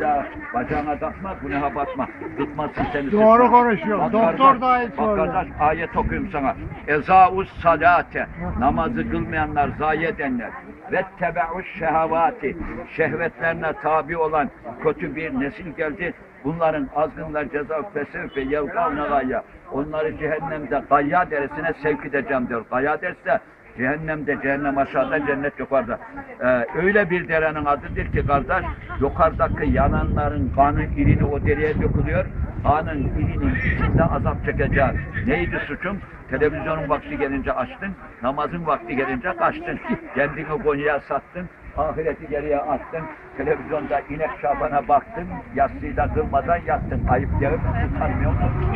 daha bacağına takma, günaha batma. Tutmazsın seni. Doğru konuşuyor. Bak Doktor kardeş, da Bak söylüyor. kardeş ayet okuyayım sana. Ezaus salate. Namazı kılmayanlar, zayi edenler. Ve tebe'uş şehevati. Şehvetlerine tabi olan kötü bir nesil geldi. Bunların azgınlar ceza fesevfe yevkavne gayya. Onları cehennemde gayya deresine sevk edeceğim diyor. Gayya derse cehennemde cehennem aşağıda cennet yukarıda. Ee, öyle bir derenin adıdır ki kardeş yukarıdaki yananların kanı irini o dereye dökülüyor. Kanın irinin içinde azap çekeceğiz. Neydi suçum? Televizyonun vakti gelince açtın, namazın vakti gelince kaçtın. Kendini Konya'ya sattın, ahireti geriye attın. Televizyonda inek şabana baktın, yatsıyı da kılmadan yattın. Ayıp mi? Utanmıyor musun?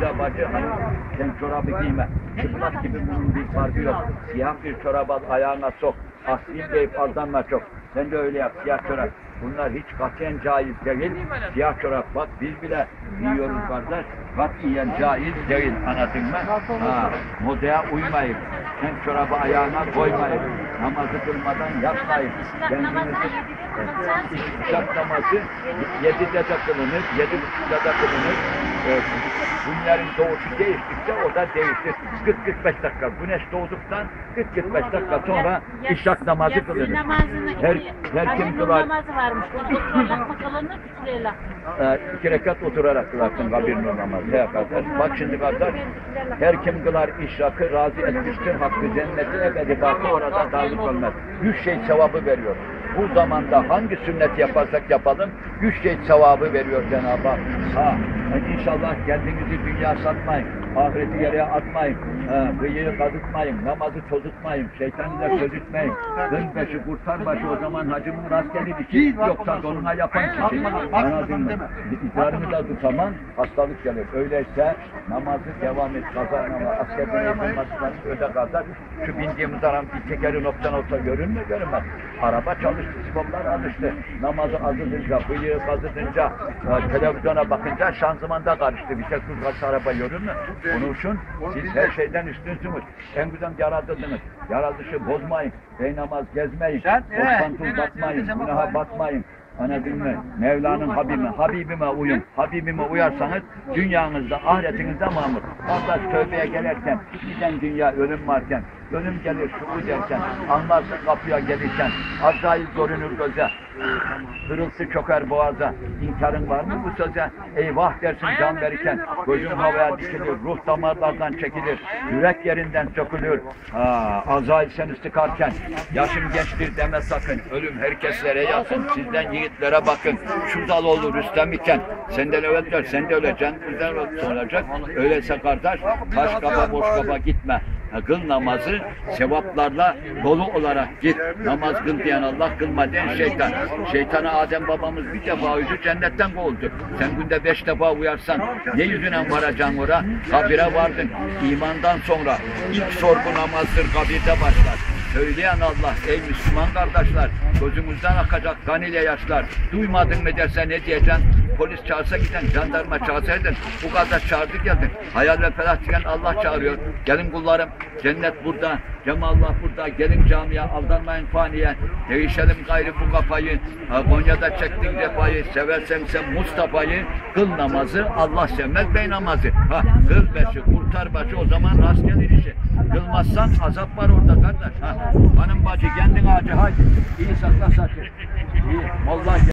De bacı hani sen çorabı giyme. Çıplak gibi bunun bir farkı yok. Siyah bir çorap al ayağına sok. Aslıyım deyip aldanma çok. Sen de öyle yap siyah çorap. Bunlar hiç katiyen caiz değil. Siyah çorap bak biz bile giyiyoruz kardeş. Katiyen caiz değil anladın mı? Ha, modaya uymayın. Sen çorabı ayağına koymayın. Namazı kılmadan yapmayın. Kendinizi İşrak namazı yedide de kılınır, yedi buçukta da kılınır. Evet. Günlerin doğuşu değiştikçe o da değişir. 40-45 dakika. Güneş doğduktan 40-45 dakika sonra işrak namazı kılınır. Her, her kim kılar, namazı varmış. Oturmak mı kılınır, üstüyle. e, iki rekat oturarak kılarsın kabir namazı. He kardeş. Bak şimdi kardeş, her kim kılar işrakı razı etmiştir. Hakkı cenneti ebedi bakı orada dağılık olmaz. Yüz şey sevabı veriyor. Bu zamanda hangi sünnet yaparsak yapalım, yüz şey sevabı veriyor Cenab-ı Hak. Ha, inşallah kendinizi dünya satmayın, ahireti yere atmayın, ha, kıyıyı kazıtmayın, namazı tozutmayın, şeytanı da çözütmeyin. Dın başı, kurtar başı o zaman hacımın rast gelir iki, yoksa donuna yapan kişi. Anladın mı? İdrarını da tutaman hastalık gelir. Öyleyse namazı devam et, kaza namazı, askerden yapılmasından öde kadar. Şu bindiğimiz aram bir tekeri noktan olsa görün mü görünmez. Araba çalıştı, sipoplar alıştı. Namazı azıdınca, bıyığı kazıdınca, e, televizyona bakınca şanzımanda karıştı. Bir tek kız araba görün mü? Onun için siz her şeyden üstünsünüz. En güzel yaratıldınız. Yaratılışı bozmayın. Bey namaz gezmeyin. Boşantıl batmayın. Günaha batmayın. Anladın mı? Mevla'nın Habibime, Habibime uyun. Habibime uyarsanız dünyanızda, ahiretinizde mamur. Allah tövbeye gelirken, giden dünya ölüm varken, ölüm gelir şuur derken, anlarsın kapıya gelirken, Azrail görünür göze, hırıltı çöker boğaza, inkarın var mı bu söze? Eyvah dersin can verirken, gözün havaya dikilir, ruh damarlardan çekilir, yürek yerinden sökülür. Ha, Azrail seni sıkarken, yaşım gençtir deme sakın, ölüm herkeslere yakın, sizden yiğitlere bakın, şu dal olur Rüstem iken, senden evveller, sen de öleceksin, bizden olacak. Öyleyse kardeş, taş kafa boş kafa gitme. Kıl namazı sevaplarla dolu olarak git. Namaz kıl diyen Allah kılma diyen şeytan. Şeytana Adem babamız bir defa uydu cennetten kovuldu. Sen günde beş defa uyarsan ne yüzüne varacaksın ora? Kabire vardın. İmandan sonra ilk sorgu namazdır kabirde başlar. Söyleyen Allah ey Müslüman kardeşler gözümüzden akacak kan ile yaşlar. Duymadın mı derse ne diyeceksin? Polis çağırsa giden, jandarma çağırsaydın. Bu kadar çağırdı geldin. Hayal ve felah diyen Allah çağırıyor. Gelin kullarım, cennet burada, cemallah burada. Gelin camiye, aldanmayın faniye. Değişelim gayrı bu kafayı. Konya'da çektin cefayı, seversen sen Mustafa'yı. Kıl namazı, Allah sevmez bey namazı. Ha, kıl beşi, kurtar başı o zaman rast gelir işi. Kılmazsan azap var orada kardeş. Ha, hanım bacı kendin acı haydi. İyi sakla saçı. İyi. Vallahi